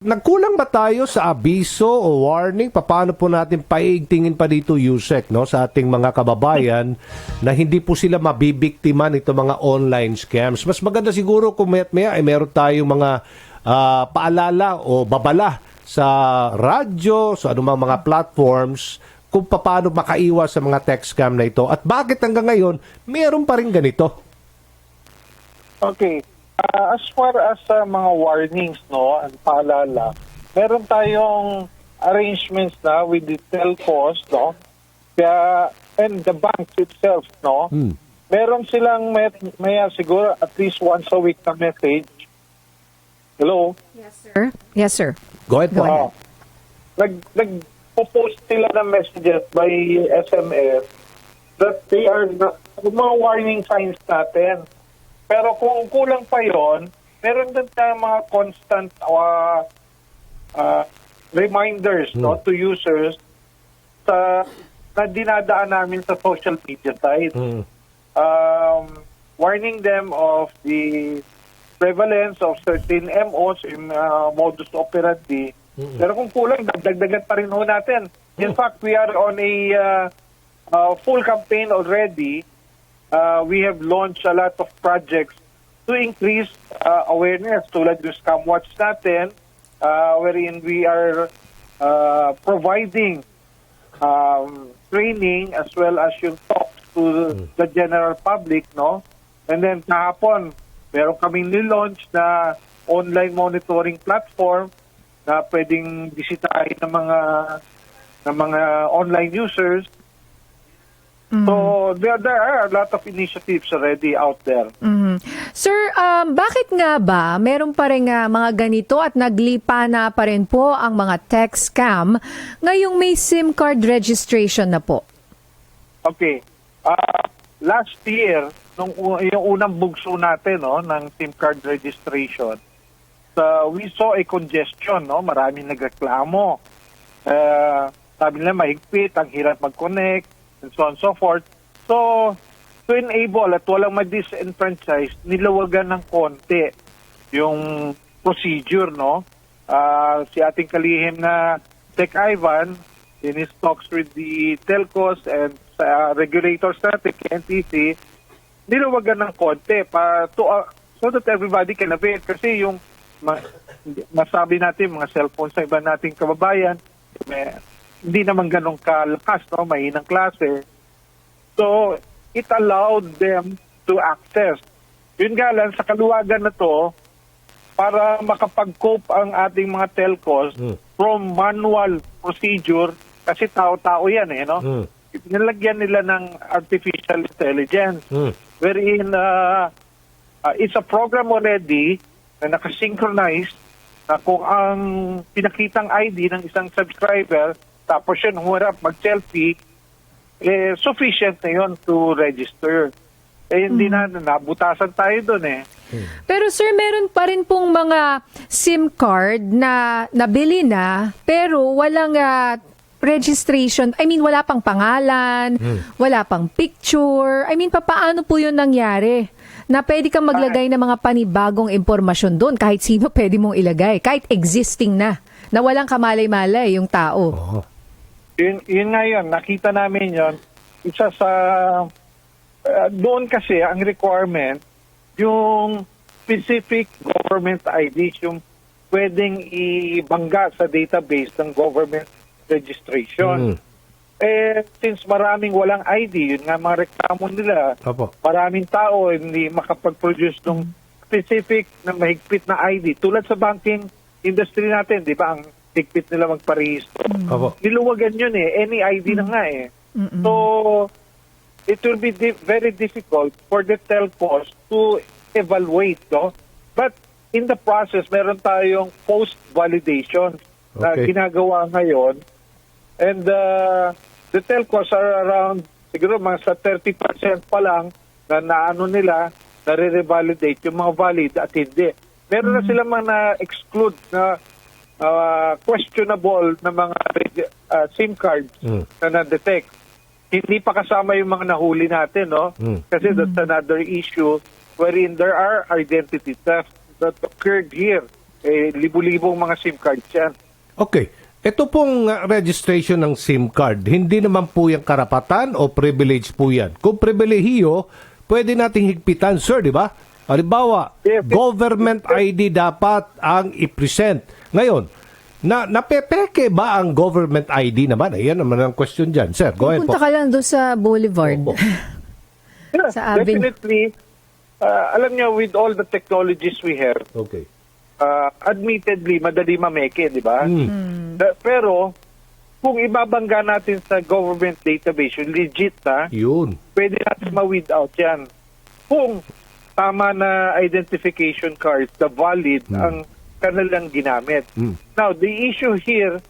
Nagkulang ba tayo sa abiso o warning? Paano po natin paigtingin pa dito, Yusek, no, sa ating mga kababayan na hindi po sila mabibiktima nito mga online scams? Mas maganda siguro kung maya't maya ay meron tayong mga ah, paalala o babala sa radyo, sa anumang mga platforms kung paano makaiwas sa mga text scam na ito. At bakit hanggang ngayon, meron pa rin ganito? Okay. Ah, as far as sa mga warnings, no, ang paalala, meron tayong arrangements na with the telcos, no, kaya, and the banks itself, no, Hmm. meron silang may, may ah, siguro at least once a week na message. Hello? Sir? Yes, sir. Go ahead po. Go ahead. Oh. Nag, nag-post sila ng messages by SMS that they are not, mga warning signs natin. Pero kung kulang pa yon, meron din tayong mga constant uh, uh, reminders no, to users sa na dinadaan namin sa social media site. Hmm. Um, warning them of the prevalence of certain MOs in uh, modus operandi. Pero kung kulang, dagdagan pa rin ho natin. In fact, we are on a uh, uh, full campaign already. Uh, we have launched a lot of projects to increase uh, awareness tulad yung scam watch natin uh, wherein we are uh, providing um, training as well as yung talk to the general public, no? And then kahapon, meron kaming nilaunch na online monitoring platform na pwedeng bisitahin ng mga ng mga online users. So there, there are a lot of initiatives already out there. Mhm. Sir, um, bakit nga ba meron pa rin nga mga ganito at naglipa na pa rin po ang mga text scam ngayong may SIM card registration na po? Okay. Uh, last year, nung yung unang bugso natin no, ng SIM card registration, uh, we saw a congestion, no? Maraming nagreklamo. Uh, sabi nila mahigpit, ang hirap mag-connect, and so on and so forth. So, to enable at walang ma-disenfranchise, nilawagan ng konti yung procedure, no? Ah, si ating kalihim na Tech Ivan, in his talks with the telcos and sa regulators natin, NTC, nilawagan ng konti pa to, uh, so that everybody can avail. Kasi yung ma- masabi natin, mga cellphone sa iba nating kababayan, may, hindi naman ganun kalakas, no? mahinang klase. So, it allowed them to access. Yun nga lang, sa kaluwagan na to, para makapag-cope ang ating mga telcos Mm. from manual procedure, kasi tao-tao yan eh, no? Mm. Nilagyan nila ng artificial intelligence Hmm. wherein uh, uh, it's a program already na nakasynchronize na kung ang pinakitang ID ng isang subscriber tapos yun humarap mag-selfie, eh, sufficient na yun to register. Eh, hindi na, nabutasan tayo doon eh. Pero sir, meron pa rin pong mga SIM card na nabili na pero walang ah, registration. I mean, wala pang pangalan, wala pang picture. I mean, papaano po yun nangyari? Na pwede kang maglagay ng mga panibagong impormasyon doon kahit sino pwede mong ilagay. Kahit existing na. Na walang kamalay-malay yung tao. Oo. Yun, yun nga yun, nakita namin yun. Isa sa, uh, doon kasi ang requirement, yung specific government IDs, yung pwedeng ibangga sa database ng government registration. Mm. Eh, since maraming walang ID, yun nga mga reklamo nila, Opo. maraming tao hindi makapag-produce ng specific na mahigpit na ID. Tulad sa banking industry natin, di ba, ang higpit nila magparehistro. Opo. Niluwagan yun eh. Any ID na nga eh. So, it will be di- very difficult for the telcos to evaluate, no? But in the process, meron tayong post-validation na Okay. ginagawa ngayon. And uh, the telcos are around, siguro mga sa 30% pa lang na naano nila, nare-revalidate yung mga valid at hindi. Meron na sila mga na-exclude na uh, questionable na mga uh, SIM cards Mm. na na-detect. Hindi pa kasama yung mga nahuli natin, no? Mm. Kasi that's another issue wherein there are identity theft that occurred here Eh, libo-libong mga SIM cards yan. Okay. Ito pong uh, registration ng SIM card, hindi naman po yung karapatan o privilege po yan. Kung pribilehiyo, pwede nating higpitan, sir, di ba? Halimbawa, Yes, yes. government ID dapat ang i-present. Ngayon, na napepeke ba ang government ID naman? Ayan naman ang question dyan. Sir, go ahead po. Punta ka lang doon sa Boulevard. Yeah, Sa Avenue. definitely, uh, alam niyo, with all the technologies we have, Okay. uh, admittedly, madali mameke, di ba? Hmm. Da- pero, kung ibabangga natin sa government database, yung legit na, Yun. pwede natin ma-weed out yan. Kung tama na identification cards, the valid, ang kanilang ginamit. Mm. Now, the issue here,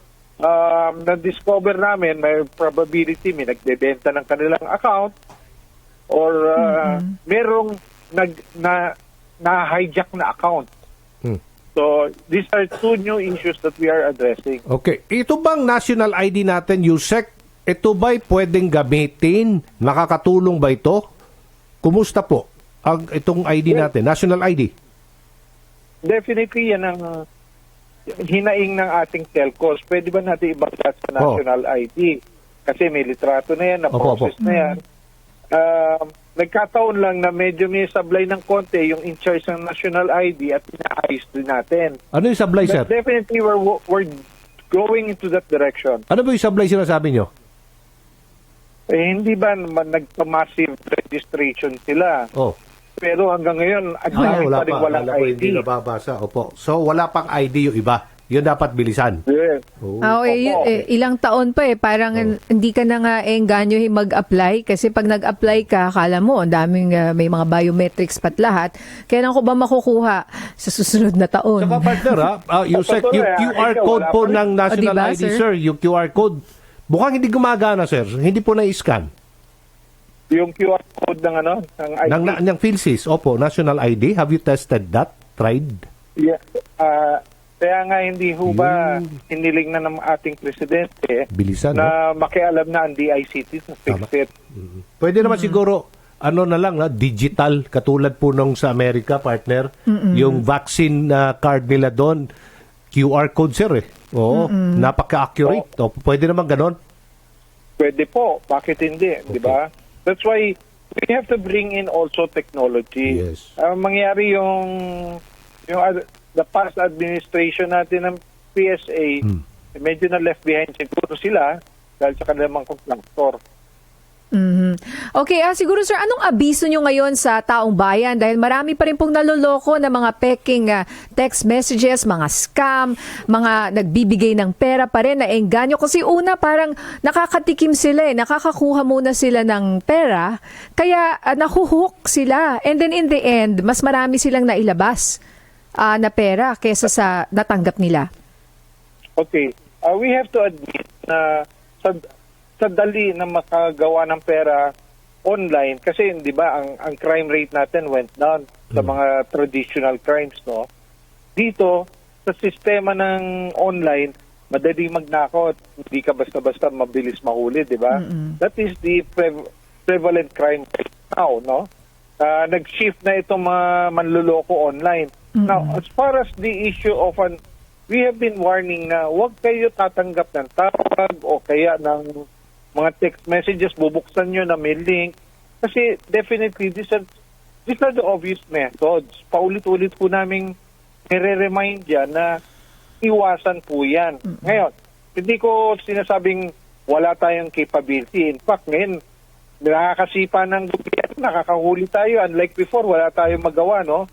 um, na-discover namin, may probability, may nagbebenta ng kanilang account, or uh, merong nag, na, na-hijack na account. Hmm. So, these are two new issues that we are addressing. Okay. Ito bang national ID natin, USEC? Ito ba'y pwedeng gamitin? Nakakatulong ba ito? Kumusta po ang itong ID natin, national ID? Definitely yan ang uh, hinaing ng ating telcos. Pwede ba natin ibangga sa national ID? Kasi may litrato na yan, na-process na yan. Um, nagkataon lang na medyo may sablay ng konti yung in charge ng national ID at inaayos din natin. Ano yung sablay, sir? But definitely we're, we're going into that direction. Ano ba yung sablay sinasabi nyo? Eh, hindi ba nagpa-massive registration sila? Oh. Pero hanggang ngayon, ang Ah, wala pa rin walang Wala pa, ID. hindi nababasa. Opo. So, wala pang ID yung iba. Yun dapat bilisan. Yes. Oh. Ah, eh, yun, Opo. eh, ilang taon pa eh. Parang hindi ka na nga engganyohin mag-apply. Kasi pag nag-apply ka, akala mo, ang daming ah, may mga biometrics pat lahat. Kailan ko ba makukuha sa susunod na taon? Saka partner ha, uh, Yusek, Totoo yung eh, QR ikaw, code wala po pa rin. ng national Oh, diba, ID, sir? sir, yung QR code, mukhang hindi gumagana, sir. Hindi po na-scan. Yung QR code ng ano, ng ID. Ng, ng, ng PhilSys, opo, national ID. Have you tested that? Tried? Yeah. Ah, kaya nga hindi ho ba hiniling na ng ating presidente Bilisan, no? na makialam na ang DICT to fix Tama. it. Pwede naman siguro, ano na lang, na, digital, katulad po nung sa Amerika, partner, yung vaccine na card nila doon, QR code, sir, eh. Oo, napaka-accurate. O, pwede naman ganon. Pwede po. Bakit hindi? Di ba? That's why we have to bring in also technology. Yes. Ang mangyari yung yung ad- the past administration natin ng PSA, Hmm. medyo na left behind siguro sila dahil sa kanilang mga contractor. Mhm. Okay, ah, siguro sir, anong abiso nyo ngayon sa taong bayan? Dahil marami pa rin pong naloloko na mga peking ah, text messages, mga scam, mga nagbibigay ng pera pa rin na engganyo. Kasi una, parang nakakatikim sila eh, nakakakuha muna sila ng pera, kaya ah, nahuhook sila. And then in the end, mas marami silang nailabas ah, na pera kesa sa natanggap nila. Okay. Uh, we have to admit na sa, sa dali na makagawa ng pera online kasi 'di ba ang ang crime rate natin went down sa mga traditional crimes no. Dito sa sistema ng online madali magnakaw at hindi ka basta-basta mabilis mahuli, 'di ba? That is the prev- prevalent crime right now, no? Ah, nag-shift na itong mga manluloko online. Now, as far as the issue of an we have been warning na huwag kayo tatanggap ng tawag o kaya ng mga text messages, bubuksan nyo na may link. Kasi definitely, these are, these are the obvious methods. Paulit-ulit po namin nire-remind yan na iwasan po yan. Ngayon, hindi ko sinasabing wala tayong capability. In fact, ngayon, nakakasipa ng gobyerno, nakakahuli tayo. Unlike before, wala tayong magawa, no?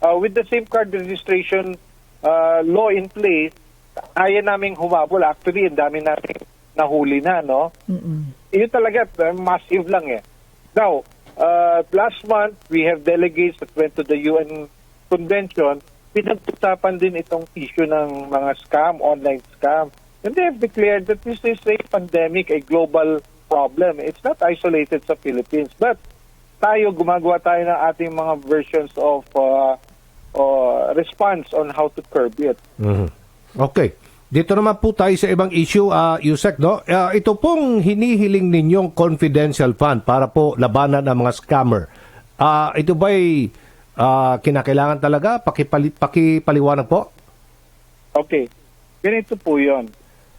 Uh, with the same card registration uh, law in place, kaya naming humabol. Actually, ang dami namin nahuli na, no? Yun talaga, uh, massive lang eh. Now, uh, last month, we have delegates that went to the UN Convention. Pinagtutapan din itong issue ng mga scam, online scam. And they have declared that this is a pandemic, a global problem. It's not isolated sa Philippines. But tayo, gumagawa tayo ng ating mga versions of uh, uh, response on how to curb it. Mhm. Okay. Dito naman po tayo sa ibang issue, uh, Yusek, no? Ah, ito pong hinihiling ninyong confidential fund para po labanan ang mga scammer. Ah, ito ba'y ah, kinakailangan talaga? Pakipali, pakipaliwanag po? Okay. Ganito po yon.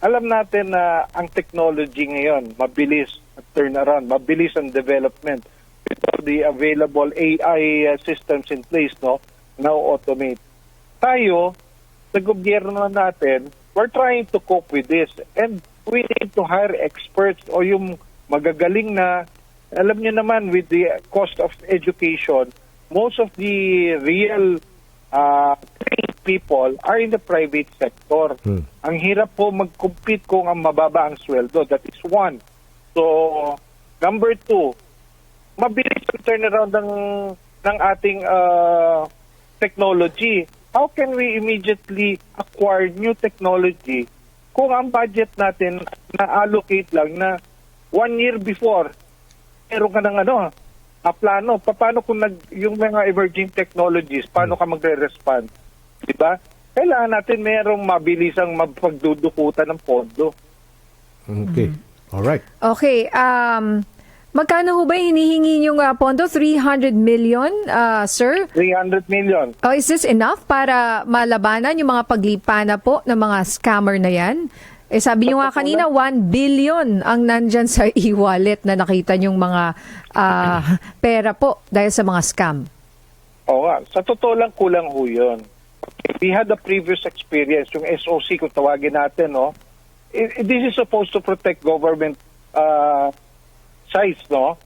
Alam natin na ang technology ngayon, mabilis at turnaround, mabilis ang development. With the available AI uh, systems in place, no, now automate. Tayo, sa gobyerno natin, we're trying to cope with this. And we need to hire experts o yung magagaling na, alam niyo naman, with the cost of education, most of the real uh, trained people are in the private sector. Ang hirap po mag-compete kung ang mababa ang sweldo. That is one. So, number two, mabilis ang turnaround ng, ng ating uh, technology. How can we immediately acquire new technology kung ang budget natin na-allocate lang na one year before, meron ka ng ano, a plano. Paano kung nag, yung mga emerging technologies, paano ka magre-respond? Di ba? Kailangan natin merong mabilisang mapagdudukutan ng pondo. Okay. Alright. Okay, um, magkano ho ba hinihingi yung uh, pondo? 300 million, uh, sir? 300 million. Oh, is this enough para malabanan yung mga paglipana po ng mga scammer na yan? Eh sabi niyo nga kanina, 1 billion ang nandyan sa e-wallet na nakita niyong mga ah, pera po dahil sa mga scam. Oo nga. Sa totoo lang, kulang ho yun. We had a previous experience, yung SOC kung tawagin natin, no? This is supposed to protect government uh, sites, no?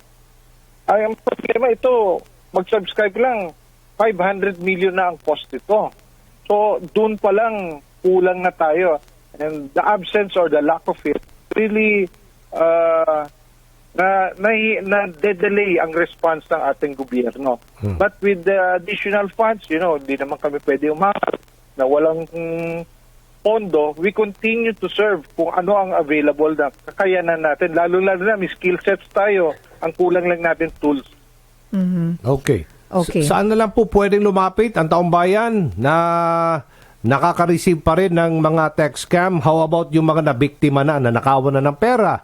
Ay, ang problema ito, mag-subscribe lang, 500 million na ang cost ito. So, doon pa lang, kulang na tayo. And the absence or the lack of it really uh, na na, na delay ang response ng ating gobyerno. But with the additional funds, you know, hindi naman kami pwede umangal na walang mm, pondo, we continue to serve kung ano ang available na kakayanan natin. Lalo-lalo na may skill sets tayo. Ang kulang lang natin tools. Okay. Okay. Sa- saan na lang po pwedeng lumapit ang taong bayan na nakaka-receive pa rin ng mga text scam? How about yung mga nabiktima na, na nakawan na ng pera?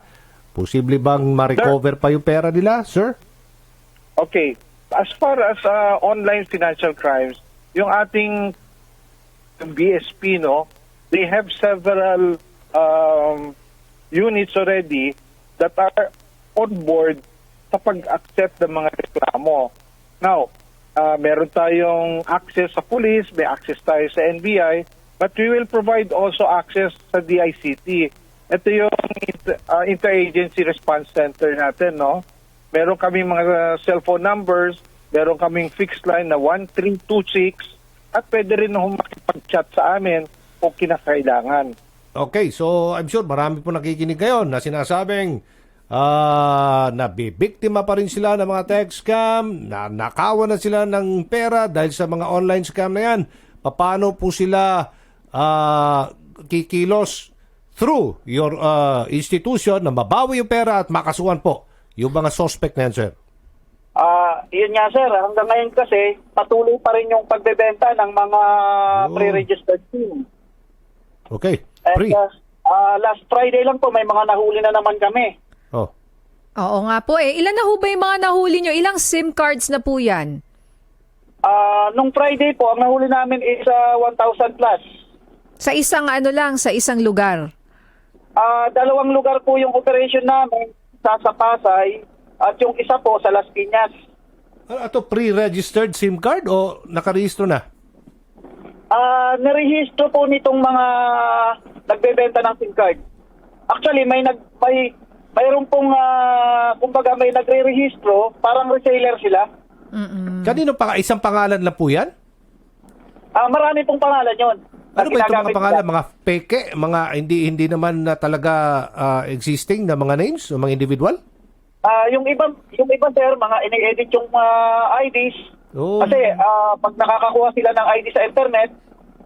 Posible bang ma-recover pa yung pera nila, sir? Okay. As far as uh, online financial crimes, yung ating BSP, no, they have several um, units already that are on board sa pag-accept ng mga reklamo. Now, uh, meron tayong access sa police, may access tayo sa NBI, but we will provide also access sa DICT. Ito yung uh, interagency response center natin, no? Meron kaming mga cellphone numbers, meron kaming fixed line na 1326 at pwede rin na makipag-chat sa amin kung kinakailangan. Okay, so I'm sure marami po nakikinig ngayon na sinasabing ah nabibiktima pa rin sila ng mga text scam, na nakawan na sila ng pera dahil sa mga online scam na yan. Paano po sila ah, kikilos through your ah, institution na mabawi yung pera at makasuhan po yung mga suspect na yan, sir? Ah, yun nga sir, hanggang ngayon kasi patuloy pa rin yung pagbebenta ng mga Oh. pre-registered team. Okay, And free. ah, ah, last Friday lang po may mga nahuli na naman kami. Oh. Oo nga po eh. Ilan na ho ba yung mga nahuli nyo? Ilang SIM cards na po yan? Ah, nung Friday po, ang nahuli namin is ah, 1,000 plus. Sa isang ano lang, sa isang lugar. Ah, dalawang lugar po yung operation namin, sa sa Pasay at yung isa po sa Las Piñas. Ano ito, pre-registered SIM card o nakarehistro na? Ah, nirehistro po nitong mga nagbebenta ng SIM card. Actually, may nag may mayroon pong ah, kumbaga may nagre-rehistro, parang reseller sila. Kanino pa isang pangalan lang po yan? Ah, marami pong pangalan 'yon. Ano ba itong mga pangalan? Mga peke? Mga hindi hindi naman na talaga ah, existing na mga names o mga individual? Ah, yung ibang yung ibang sir, mga ini-edit yung ah, IDs. Oh. Kasi ah, pag nakakakuha sila ng ID sa internet,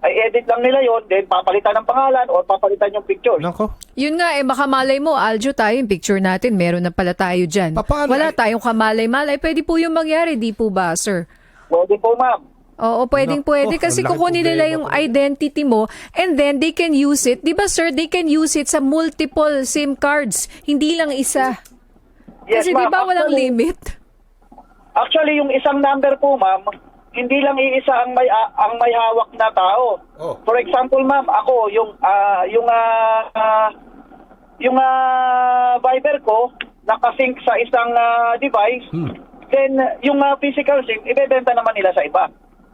ay edit lang nila 'yon, then papalitan ng pangalan o papalitan yung picture. Nako. Yun nga eh, baka malay mo, Aljo tayo, yung picture natin, meron na pala tayo dyan. Pa- paano- Wala tayong kamalay-malay. Pwede po yung mangyari, di po ba, sir? Pwede po, ma'am. Oo, pwedeng Nako, pwede kasi ang laki kukunin nila problema yung po. identity mo and then they can use it. 'Di ba sir, they can use it sa multiple SIM cards, hindi lang isa. Yes, Kasi 'di ma'am. ba walang Actually- limit? Actually, yung isang number po, ma'am, hindi lang iisa ang may ah, ang may hawak na tao. Oh. For example, ma'am, ako yung ah, yung ah, ah, yung ah, Viber ko nakasync sa isang ah, device. Hmm. Then yung ah, physical SIM ibebenta naman nila sa iba.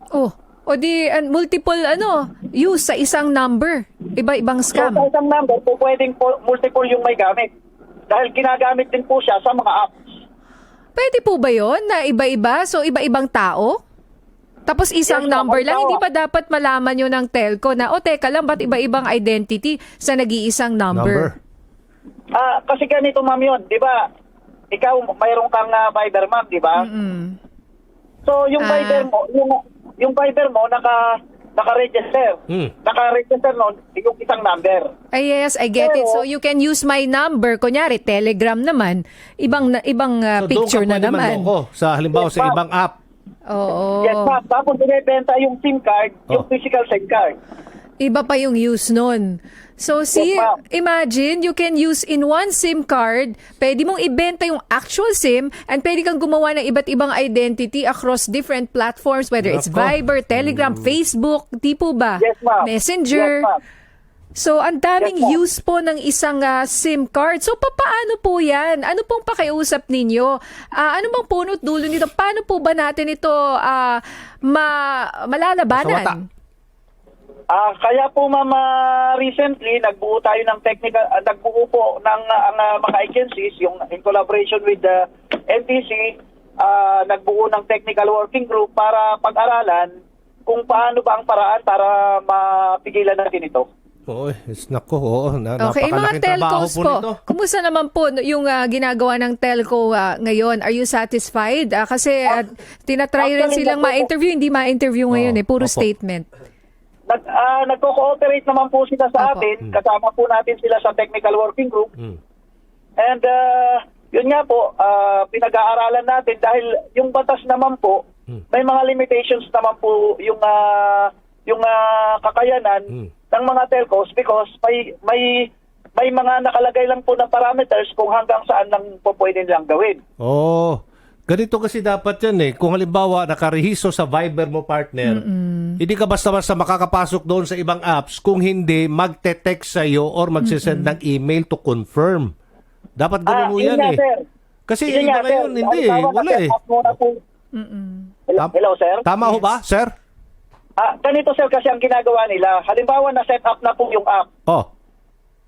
Oh, o di an- multiple ano, use sa isang number. Iba-ibang So, scam. sa isang number po pwedeng po, multiple yung may gamit. Dahil ginagamit din po siya sa mga apps. Pwede po ba 'yon na iba-iba? So iba-ibang tao? Tapos isang Yes, number lang, hindi pa dapat malaman yun ng telco na, o teka lang, ba't iba-ibang identity sa nag-iisang number? Ah, kasi ganito ma'am yun, di ba? Ikaw, mayroon kang ah, Viber ma'am, di ba? Mm. So, yung Ah. Viber mo, yung, yung Viber mo, naka, naka-register. Hmm. Naka-register nun, yung isang number. Ay, yes, I get it. Pero- So you can use my number. Kunyari, Telegram naman. Ibang na- ibang uh, So, picture na naman. manloko sa halimbawa Yes, sa ibang app. Oo. Yes ma'am. Tapos, binibenta yung SIM card, yung Oh. physical SIM card. Iba pa yung use nun. So Yes, ma'am. imagine you can use in one SIM card, pwede mong ibenta yung actual SIM and pwede kang gumawa ng iba't ibang identity across different platforms whether it's. Viber, Telegram, Facebook, di po ba? Yes ma'am. Messenger. Yes ma'am. So, ang daming Yes, use po ng isang ah, SIM card. So, papaano po yan? Ano pong pakiusap ninyo? Ah, ano bang punot dulo nito? Paano po ba natin ito ah, ma malalabanan? Ah, kaya po ma'am, ah, recently nagbuo tayo ng technical ah, nagbuo po ng ah, ang ah, mga agencies yung in collaboration with the NTC ah, nagbuo ng technical working group para pag-aralan kung paano ba ang paraan para mapigilan natin ito. Oo, is nako, oo, na, Okay, yung mga napakalaking trabaho telcos po po, nito. kumusta naman po yung ah, ginagawa ng telco ah, ngayon? Are you satisfied? Ah, kasi ah, tinatry rin silang ma-interview, hindi ma-interview ngayon Oo, eh, puro opo. statement. Nag, ah, nagko-cooperate naman po sila sa atin. Kasama po natin sila sa technical working group. Hmm. And uh, yun nga po, ah, pinag-aaralan natin dahil yung batas naman po, Hmm. may mga limitations naman po yung ah, yung ah, kakayanan Hmm. ng mga telcos because may may may mga nakalagay lang po na parameters kung hanggang saan lang po pwede nilang gawin. Oo. Ganito kasi dapat yan eh. Kung halimbawa nakarehiso sa Viber mo partner, hindi ka basta-basta makakapasok doon sa ibang apps kung hindi magte-text sa iyo or magsisend ng email to confirm. Dapat ganun mo yun yan eh. sir. Kasi Yun sir. ngayon, hindi eh. Wala eh. hello, sir? Tama ho ba, sir? Ah, ganito sir kasi ang ginagawa nila. Halimbawa na set up na po yung app. Oh.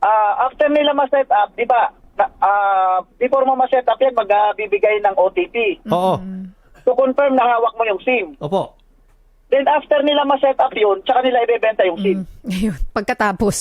Ah, after nila ma-set up, 'di ba? Na- ah, before mo ma-set up yan, magbibigay ng OTP. Oo. To confirm na hawak mo yung SIM. Opo. Then after nila ma-set up yun, tsaka nila ibebenta yung SIM. Ayun, pagkatapos.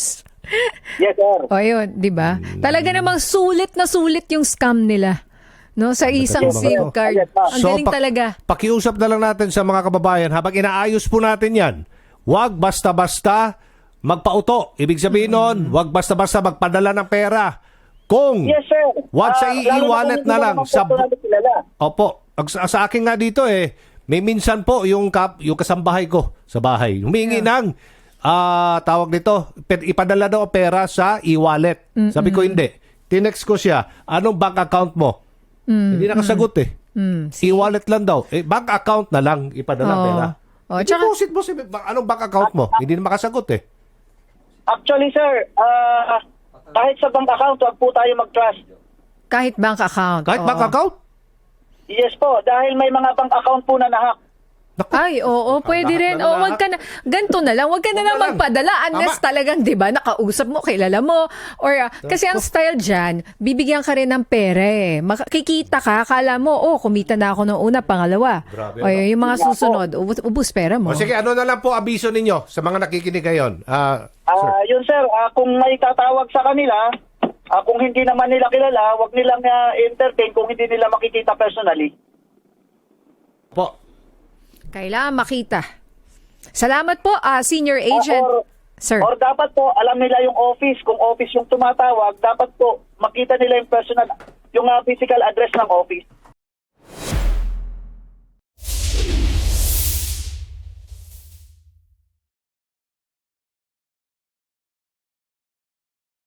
Yes, sir. O yun, di ba? Talaga namang sulit na sulit yung scam nila. No, sa isang Yes, SIM ma'am. card. Yes, ma'am. Ang galing pak- talaga. Pakiusap na lang natin sa mga kababayan habang inaayos po natin yan. Huwag basta-basta magpauto. Ibig sabihin nun, huwag basta-basta magpadala ng pera. Kung Yes, sir. Sa Ah, lalo i-wallet kung na hindi lang. Sa, naman personally kilala. opo. Ang, sa, sa akin nga dito eh, may minsan po yung, kap, yung kasambahay ko sa bahay. Humingi ng, ah tawag nito, pe- ipadala daw ang pera sa e-wallet. Sabi ko hindi. Tinext ko siya, anong bank account mo? Hindi nakasagot eh. E-wallet lang daw. Eh, bank account na lang ipadala Oo. pera. Oh, tsaka- Deposit mo si anong bank account mo? Hindi na makasagot eh. Actually, sir, ah, kahit sa bank account, wag po tayo mag-trust. Kahit bank account. Kahit oo. bank account? Yes po, dahil may mga bank account po na nahack. Naku. Ay, oo, pwede Lahat rin. na O, lahat. wag ka na, ganito na lang, wag ka na lang magpadala unless Tama. talagang, di ba, nakausap mo, kilala mo. Or, ah, kasi ang style dyan, bibigyan ka rin ng pera eh. Makikita ka, akala mo, oh, kumita na ako ng una, pangalawa. Grabe, o, ano? yung mga susunod, ubus, ubus pera mo. O sige, ano na lang po abiso ninyo sa mga nakikinig ngayon? Ah, sir. Ah, yun sir, ah, kung may tatawag sa kanila, ah, kung hindi naman nila kilala, wag nilang ah, entertain kung hindi nila makikita personally. Kailangan makita. Salamat po, ah, senior agent. or, Sir. or dapat po, alam nila yung office, kung office yung tumatawag, dapat po makita nila yung personal, yung ah, physical address ng office.